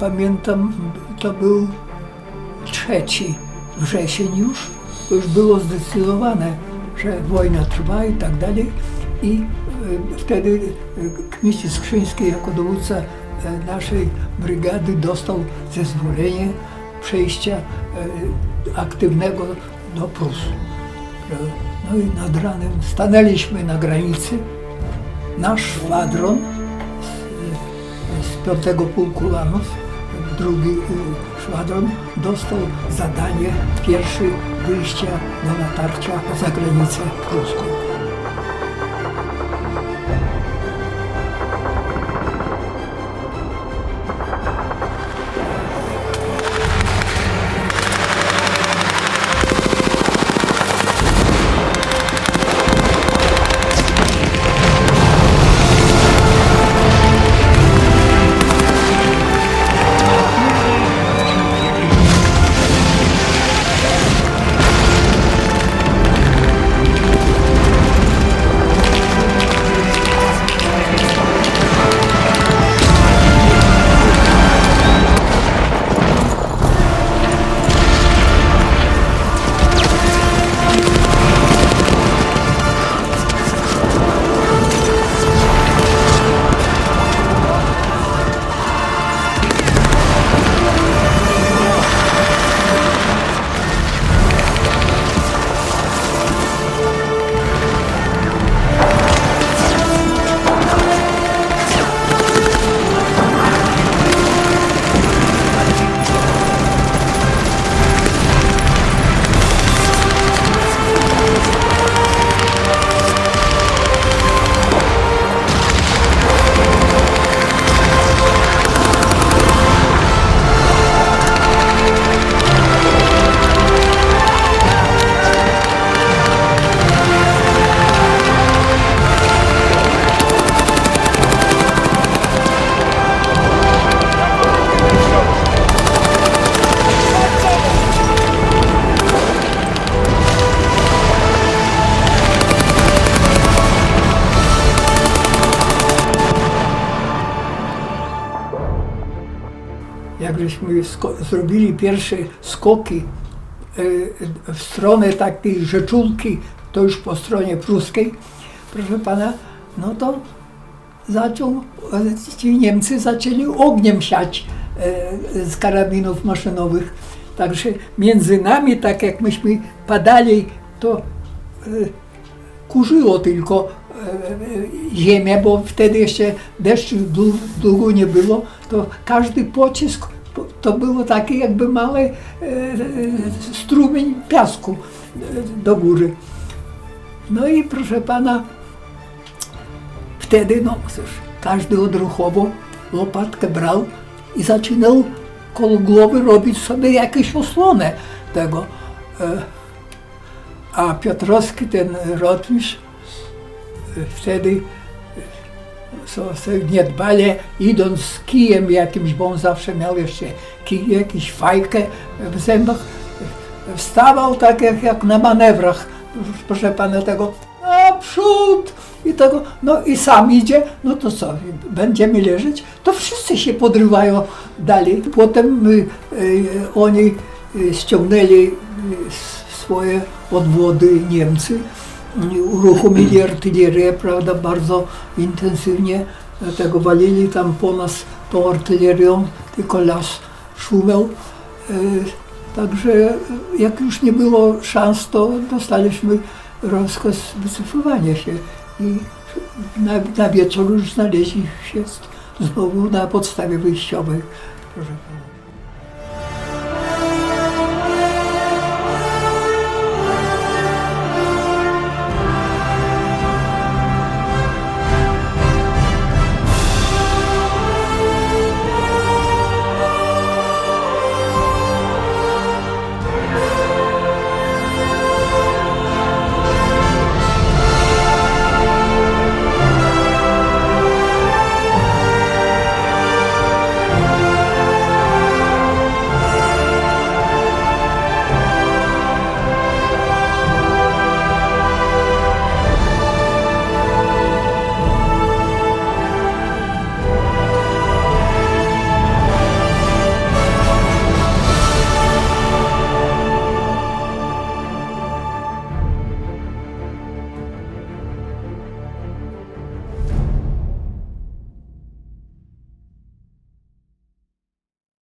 pamiętam, to był trzeci wrzesień już, już było zdecydowane, że wojna trwa i tak dalej. I e, wtedy e, Kmicic Skrzyński jako dowódca e, naszej brygady dostał zezwolenie przejścia aktywnego do Prus. No i nad ranem stanęliśmy na granicy. Nasz szwadron z, z piątego pułku Lanów, drugi szwadron, dostał zadanie pierwszy wyjścia do natarcia za granicę pruską. Jak żeśmy zrobili pierwsze skoki e, w stronę takiej rzeczulki, to już po stronie pruskiej, proszę pana, no to zaczął, e, ci Niemcy zaczęli ogniem siać e, z karabinów maszynowych. Także między nami, tak jak myśmy padali, to kurzyło tylko ziemię, bo wtedy jeszcze deszczu dłu- długo nie było, to każdy pocisk po- to było takie jakby mały e, strumień piasku e, do góry. No i proszę pana, wtedy no każdy odruchowo łopatkę brał i zaczynał koło głowy robić sobie jakąś osłonę tego. E, a Piotrowski, ten rotmistrz, wtedy sobie niedbale, idąc z kijem jakimś, bo on zawsze miał jeszcze kij, jakiś fajkę w zębach, wstawał tak jak, jak na manewrach, proszę pana, tego naprzód i tego, no i sam idzie, no to co, będziemy leżeć, to wszyscy się podrywają dalej. Potem y, y, oni y, ściągnęli y, swoje odwody Niemcy, uruchomili artylerię, prawda, bardzo intensywnie, dlatego walili tam po nas tą artylerią, tylko las szumiał. Y, Także y, jak już nie było szans, to dostaliśmy rozkaz wycofywania się i na, na wieczór już znaleźli się znowu na podstawie wyjściowej. Proszę pana.